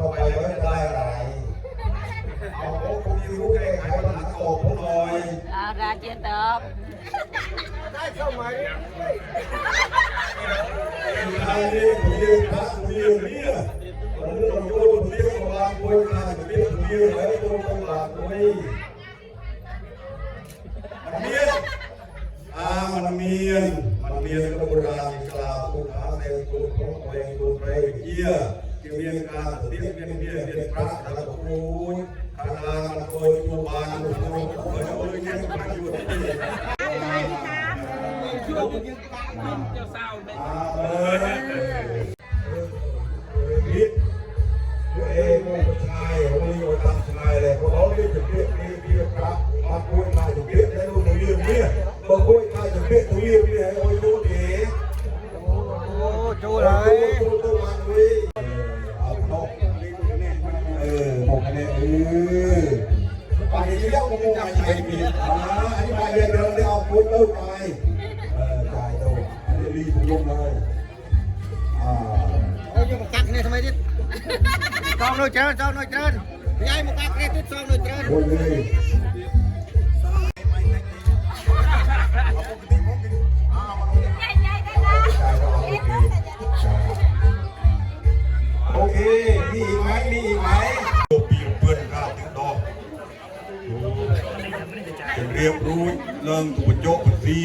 เข้าไปแล้วจะได้อะไรเอาผมมีรู้แก้ไขปัญหาตอบผมหน่อย À, ra chia tập ใช่นี่ผมยืนพระผมยืนเนี่ยผมเรื่องโยนผมเรียกว่าบางคนมาจะเรียกผมยืนแล้วโยนตลาดตรงนี้มันเมียนอ่ามันเมียนมันเมียนกระบวนการกล่าวตุขาในตัวของตัวเองตัวเองเยี่ยเกี่ยว เรียนการเรียนเรียนเรียนเรียนพระแล้วก็ครูคณะมันโดยตัวบานตัวครูเออเออยังพระอยู่ที่นี่เจ้ រួចឡើងទៅបញ្ចុះបន្ទី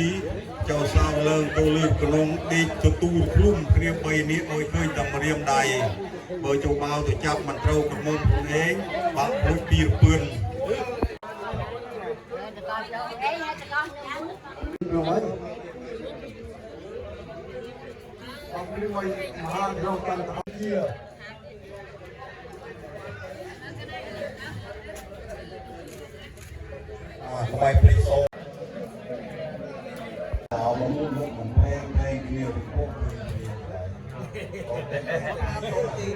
ចៅសាងឡើងទៅលើក្នុងដេកទទួលខ្លួនគ្នា3នាក់ឲ្យឃើញតែម្រាមដៃបើចូលមកទៅចាប់មិនត្រូវក្រមុំខ្លួនឯងបាក់មួយពីរពឿនហើយអំពីមួយមហាក្រុមកម្មការជាអាបាយ ตรงจริง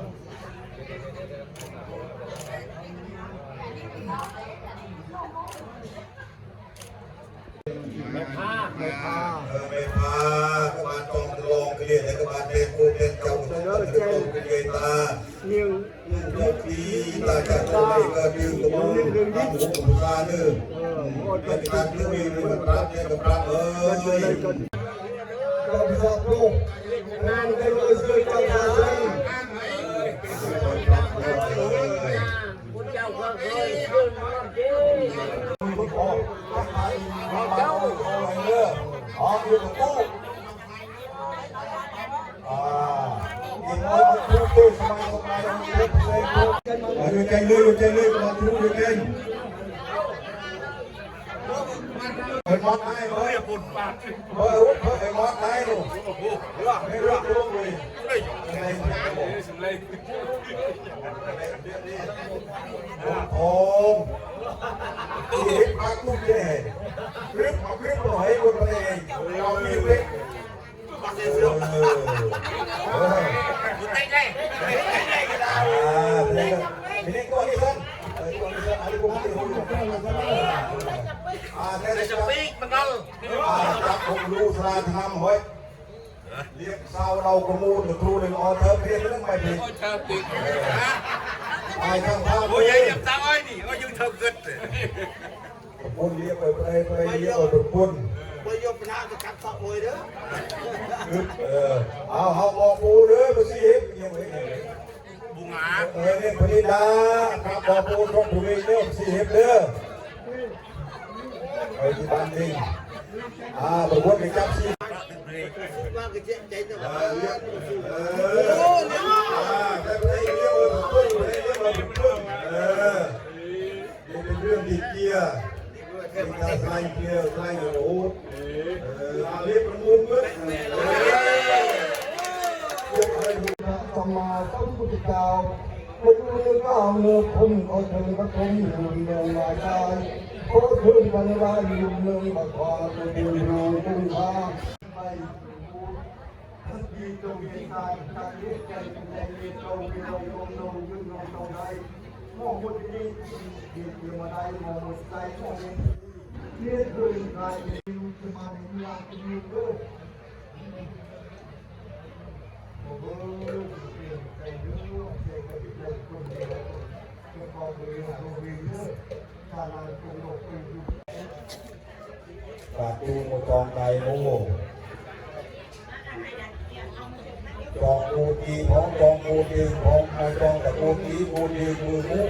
ไม่พลาดไม่พลาดไม่พากบาลจองลองเกลียดแต่กบาลเรียนกูเป็นเจ้าบัติตรงเกลียตา Nhưng เจ้าปีตาจัดตัวเองก็ยืนตรงนี้ตามหูผมตาเนื้อเป็นการที่มีมันรับเนี่ยกับรับเออก็พิศโลกงานได้เลยช่วยเจ้าพา ยืนคู่ยืนคู่คู่สบายสบายเลยเลยคู่อยู่ใจเลยอยู่ใจเลยมาทุกอยู่ใจเฮ้ยมอดไอ้เฮ้ยปุ่นปากเฮ้ยเฮ้ยมอดไอ้ลูกเฮ้ยลูก mình ăn thì cắt phật mùi đó เออเอาเอาบอกปูเด้อไปสิเฮ็ดยังไงบุงอาเออเนี่ยปริดาครับบอกปูตรงถูกเองเด้อสิเฮ็ดเด้อไปที่บ้านดิอ่าประกวดไปจับสิ Qua cái chuyện đấy เอ nó อเรียกเอออ่าแต่ไม่ได้เรียกว่าถูกต้องไม่ได้เรียกว่าถูกต้องเออนี่เป็นเรื่องดีเกียร์เป็นการใส่เกียร์ใส่โอ้เออเอาเรียกประมูลเมื่อเออสมมาสัมพุทธเจ้าพระพุทธเจ้าเมื่อผมขอเชิญพระคุณอยู่เมืองวาจายขอเชิญวันวาอยู่เมืองบักวาตัวเดียวรูปุงพาไปทันทีจงเห็นตายตาเลี้ยใจใจเลี้ยงตรงมีลงลงลงยืนลงตรงใดมองมุดนี้เดีดียวมาได้มองมุดใจมองเลี้ยงเคยใครอยู่จะมาใน ป็นอยู่เด้อปาตูมจองไก่โมจองกูตีพ้องจองกูตีพ้องมาจองกับกูตีกูตีมือมุก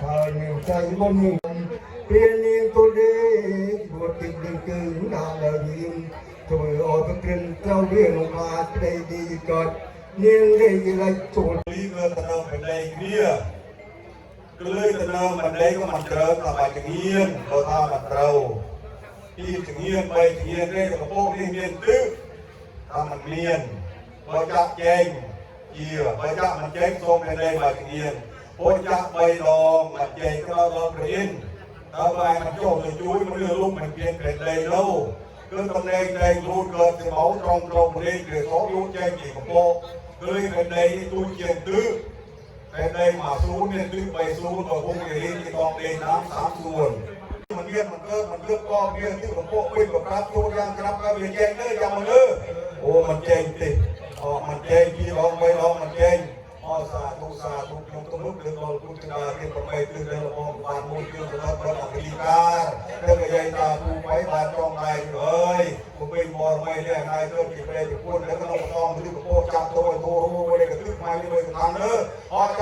Hanya kaiban yang Pilih today Buat tinggal ke Nalagim Tuh Overgreen Kau yang Mati di God Nilai Ilai Tuh Liga Tanam Pandai Kriya เลยตะเอามันได้ก็มันเตรอกลับมาจากเงียนเราท่ามันเตราที่ถึงเงียนไปถึงเงียนได้กับพวกนี่เงียนตึ๊กทำมันเงียนบริจาคแจงเกี่ยวบริจับมันเจงทรงเป็นได้มาจากเงียน ปุจญะใบดองมันเจงเราเรเรียนทำไมมันโจมเลยจุ้ยมันเรื่องลุ่มมันเปลี่ยนเกล็ดเลยโลคือตำแหน่งในรู้เกิดจะเมาตรงตรงเรียนเกิดสองยุ่งแจ้งกี่ของโปเลยเป็นในตู้เจียนตื้อแต่ในหมาซูนเนี่ยตื้อไปซูนตับพวกเรียนที่กองเดนน้ำสามส่วนมันเรียนมันเกิดมันเลือกก้อนเรียนที่ของโปเป็นกับครับตัวยังครับครัเรียนแจ้งเนื้อยังมันเนื้อโอ้มันแจ้งติดออกมันแจ้งที่ร้องไปลองมันแจ้ง อ๋อสาธุสาธุยกตะลุกเดินบอลกุศลาเรื่องประไปตื่นเดินมองบานมูลเกี่ยวกับพระอัครีกาเรื่องใหญ่ตาผู้ไปบานจองนายเลยผมเป็นมอรไม่ได้นายเริ่มจีบไปจีบพูดแล้วก็ต้องต้องที่หลวงพ่อจับตัวตัวรู้ไม่ได้กระทึกไม่ได้ทำเด้ออ๋อจะมาเด้อม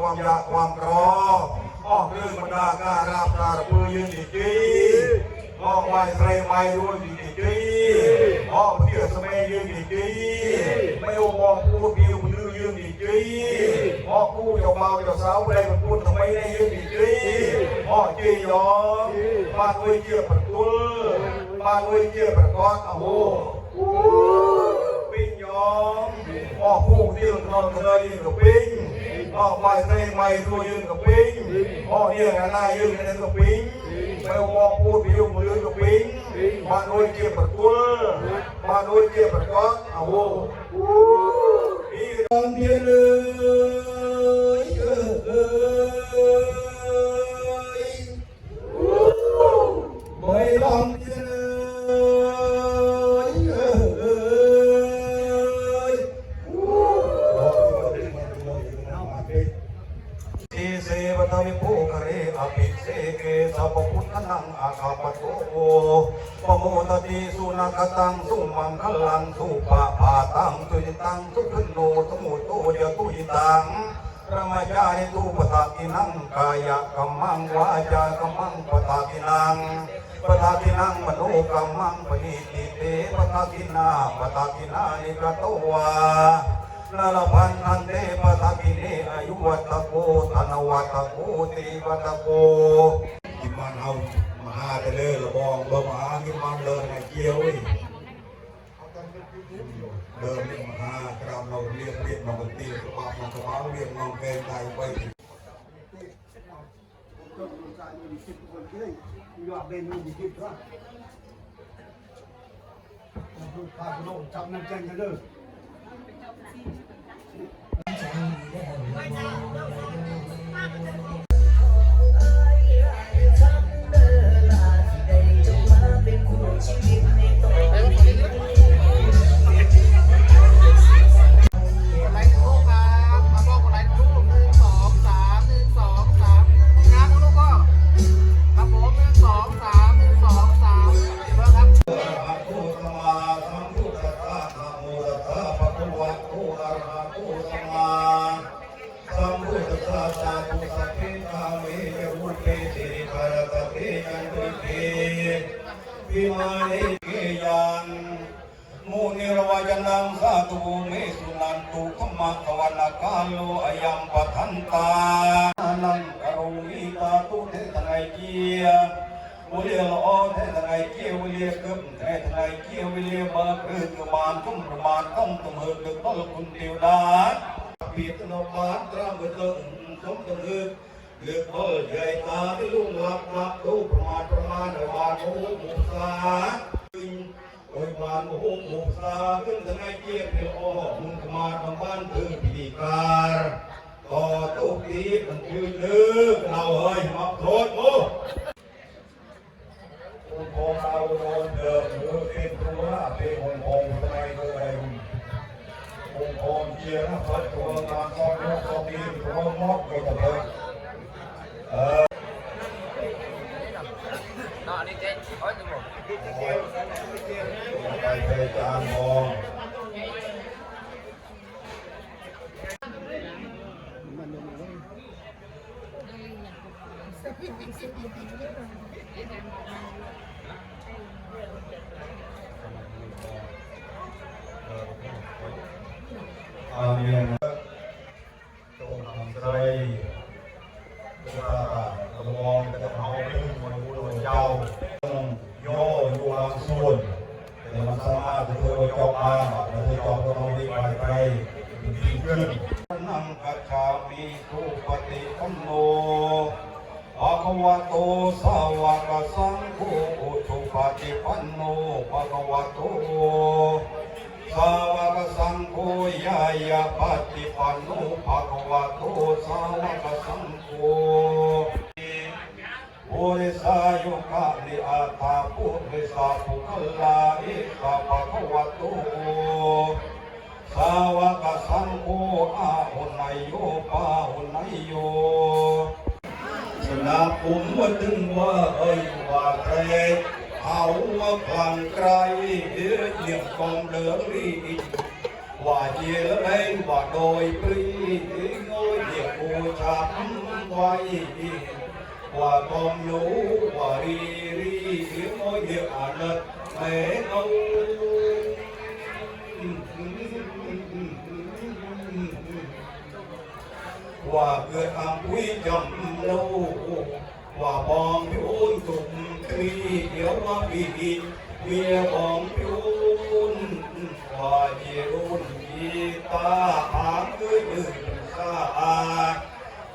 ความยากความรออ้อเรื่องบรรดาการาบกาปือยืนดีจีอ้อไว้ใส่ไม้ด้วยดีจีอ้อเพื่อสมัยยืนดีจีไม่เอามองพูดพิวมือยืนดีจีอ้อกู้เจ้าเมาเจ้าสาวไปได้นพูดทำไมได้ยืนดีจีอ้อจียอบ้าด้วยเกี่ยวประตูบ้าด้วยเกี่ยวประกอบโอ้โหปิ้งยอมออกผู้ที่เราทำเลยยืนกับปิ้ง ออกไปในไม่ตัวยืนกับปิ้งออกเนี่ยนายยืนกันกับปิ้งไม่มองพูดพิวมือกับปิ้งมาโดยเกี่ยวกับตัวมาโดยเกี่ยวกับก้อนเอาโว้อีกตอนเทียวเลย ตังสุมังคลังสุปะปาตังตุยตังสุขันโนสมุตโตยตุยตังพระมาจาริตุปทากินังกายกัมมังวาจากัมมังปทากินังปทากินังมโนกัมมังปณิติเตปทากินาปทากินานิกตวานาลพันนันเตปะทะกิเนอายุวัตโกธนวัตโกตีวัตโกกิมมันเอา มหาทะเลระบองเบอร์มหากิมมันเดินในเกียวเดินนี่มหากรามเราเรียกเรียกมาบนตีกระปามันกระเป๋าเรียกน้องแกงไตไปจับน้ำแจ้งกันเด้อ วิเลออแท้ทนายเกี่ยววิเลกึบแท้ทนายเกี่ยววิเลมาคือกมานกุ้มประมาณต้องตมเฮือกต้องคุณเดียวดาเปียตนบานตรามือตนสมต้อมเฮือกเลือกเออใหญ่ตาที่ลุ่มลับหลับดูประมาณประมาณบานโอ้โหสาจึงโอยบานโอ้โหสาขึ้นทนายเกี่ยววิเลอ้อมุนกมานบางบ้านถือพิธีการต่อตุกตีมันคือเลือกเราเฮ้ยมาโทษมู้ งเราโดนเดิมหรือเป็นตัวเป็นองค์องทำไมตัวใดองค์องเชียร์นะพัดตัวงานกองยกกองดีตัวมอดตัวตะเบิดเออ đó đi chết ôi tôi một ไปไปจานมอง อาเมียนะตรงทำไรตัวตากระมองกระเท้าพึ่งมันบุญเจ้าต้องย่ออยู่บางส่วนแต่มันสามารถจะเธอจอบอาแล้วเธอจอบก็ต้องรีบไปไปดีขึ้นนัง กัจฉามิทุปฏิปันโนภะคะวะโตสาวกสังโฆทุปฏิปันโนภะคะวะโตสาวกสังโฆยายาปฏิปันโนภะคะวะโตสาวกสังโฆโอริสายุกะลิอาตาปุริสาภุคลาอิสาภะคะวะโต สาวกสังโฆอาหุนายโยปาหุนายโยสนาปุมมาถึงว่าเอ้ยว่าใครเอาว่าพลังไกลเดือดเดี่ยงกองเดือดรีว่าเจียไรว่าโดยปรีงอยเดียบูชาไว้ว่ากองรู้ว่ารีรีงอยเดี่ยวอ่านแม่เอา ว่าเกิดอังวิจำโลว่าบองพิุนตุ่มครีเดียวว่าปีเมียบองพิุนว่าเจรุนกีตาหางคือยืนซา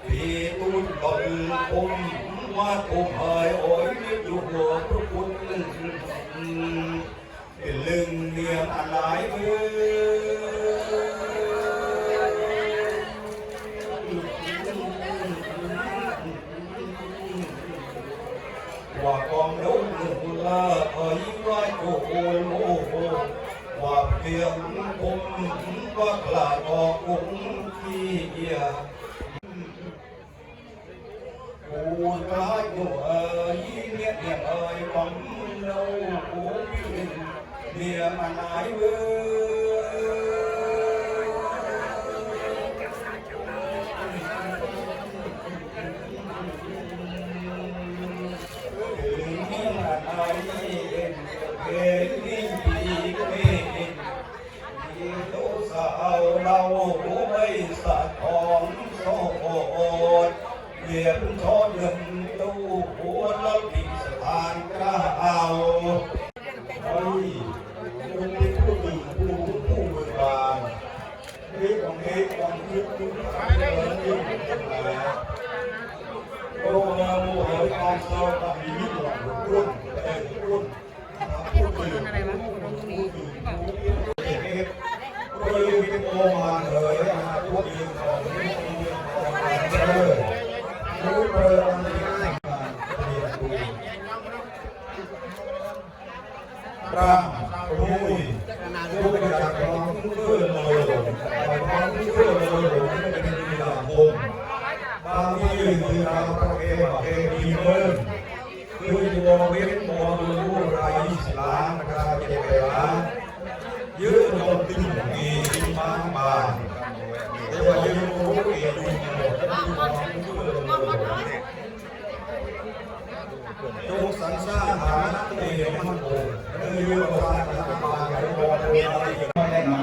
ปีตุนตนปุมว่าปุมเฮยโอ้ยอยู่หัวพระคุณลึงเนียมอะไรเอ่ย ว่ากองดงลาเอ้ยว่าโอ้โหโอ้โหว่า เพียงผมว่ากลาดออกกุ้งที่เอียกูกลายกูเอยเนี่ยเนี่ยเอ้ยผมเรากูเนี่ยมันไหนเว้ยเราผู้ ไม่สะทองโซ่โอดเหยียบทอดเดือนตู้หัวเราดิสถานกล้าเอาเฮ้ยคุณเป็นผู้ดีผู้ผู้เบิกบานเรียกของเอกของยึดยึดเงินยึดยึดอะไรโอ้เราเฮ้ยการเศร้ากับมีมิตรหวังรุ่นเอ้ยรุ่นรุ่นผู้ดีอะไรวะผู้ดีผู้ดีก็เลยเป็นโอมาเลยอาพวกยืนของนี่เออรู้เบอร์อันนี้ง่ายมาเรียนดู ร่างรู้อีกรู้ไปจากความเพื่อนเลยความเพื่อนเลยไม่เป็นกีฬาคมบางที่คือเราประเภทประเภทดีเมินคือตัวเวทมนต์รู้รายยี่สิบล้านนะครับเจ็ดล้าน ยืดลงตึงมีที่มางบานเรียกว่ายืดรู้เองดูจงสรรสร้างฐานะเองมันคงคือยืดสร้างฐานะบานให้บอกอะไรไม่แนะน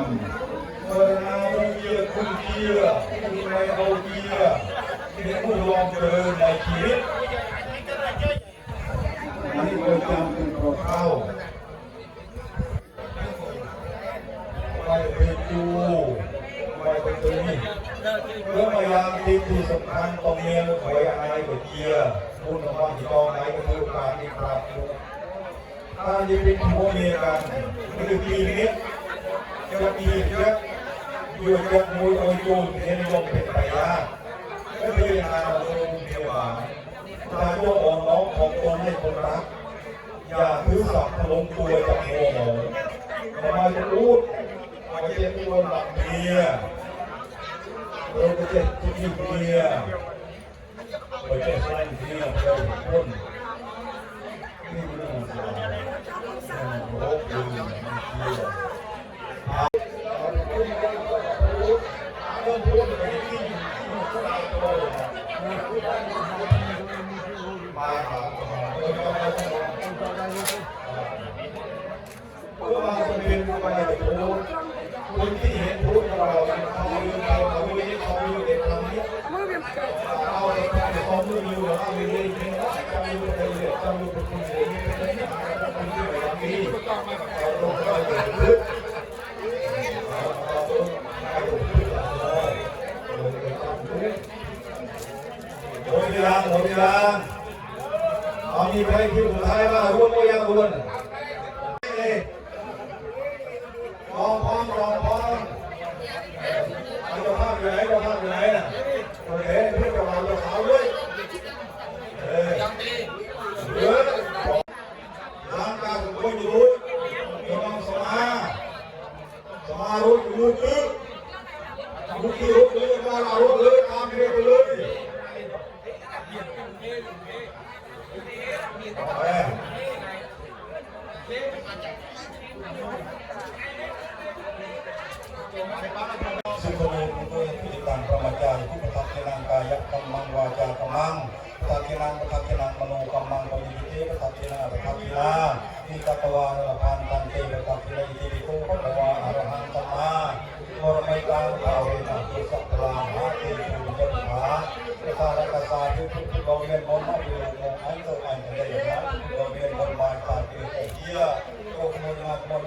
ำเออเอาเกียร์คุณเกียร์คุณไม่เอาเกียร์ เดี๋ยวคุณลองเจอในชีวิตอันนี้เราจำเป็นโปรเข้าไปเป็นดูไปเป็นตัวนี้เรื่องพยายามที่ที่สำคัญตรงเนี้ถอยอะไรกับเกียร์คุณของความที่ตองไหนก็คือการที่ปรับถ้าจะเป็นผัวเมียกันก็คือปีนี้จะปีเยอะอยู่จะมวยโอยจูนเห็นลมเป็นไปยาก ก็พิจารณาเราลงเดียวหวานถ้าตัวอ่อนน้องของตนให้คนรัก อย่าถือสับถลงตัวจากหัวหมอทำไมจะพูดมาเจ็บตัวหลังเมียเราก็เจ็บที่เมียไปแก้ไขที่นี่เราพ้นนี่เรื่องของโรคยืนเที่ยว เพื่อมาเป็นไปในพูดคนที่เห็นพูดเราเขาอยู่เราเขาอยู่นี่เขาอยู่ในทางนี้เอาในทางเขาไม่อยู่เราเอาอยู่ในที่นั้นเขาอยู่ในเรื่องเขาอยู่เป็นคนเดียวเป็นที่ไหนเป็นที่ไหนมีเราลงก็จะลึกเราต้องไปดูที่เราโอ้ยยังโอ้ยยังเอามีใครคิดสุดท้ายว่าร่วมก็ยังบุญ ลองพร้อมลองพร้อมเอาเจ้าภาพอยู่ไหนเจ้าภาพอยู่ไหนน่ะโอเคเพื่อนเจ้าบ่าวเจ้าสาวด้วยเออเยอะร่างกายของคนอยู่รู้กำลังสมาสมารู้อยู่รู้ตึ๊บรู้ที่รู้เลยว่าเรารู้เลยตามไปเลยเอาไป สุขโนกุโตยพิจิตังพระมัจจายุพุทธักขินังกายกัมมังวาจากัมมังปัจขินังปัจขินังมโนกัมมังปณิทิเตปัจขินาปัจขินาทิกตวาระพันตันเตปัจขินาอิติปิโกภะวาอรหังสัมมาวรมัยตังภาเวนะตุสัพพลาหาเตปุญญภาระสารกสาธุทุกทุกเวียนมนต์มาอยู่มงอันเตอร์อันเดียนะเราเวียนมนต์มาตาเกียรติเกีย योजना अपना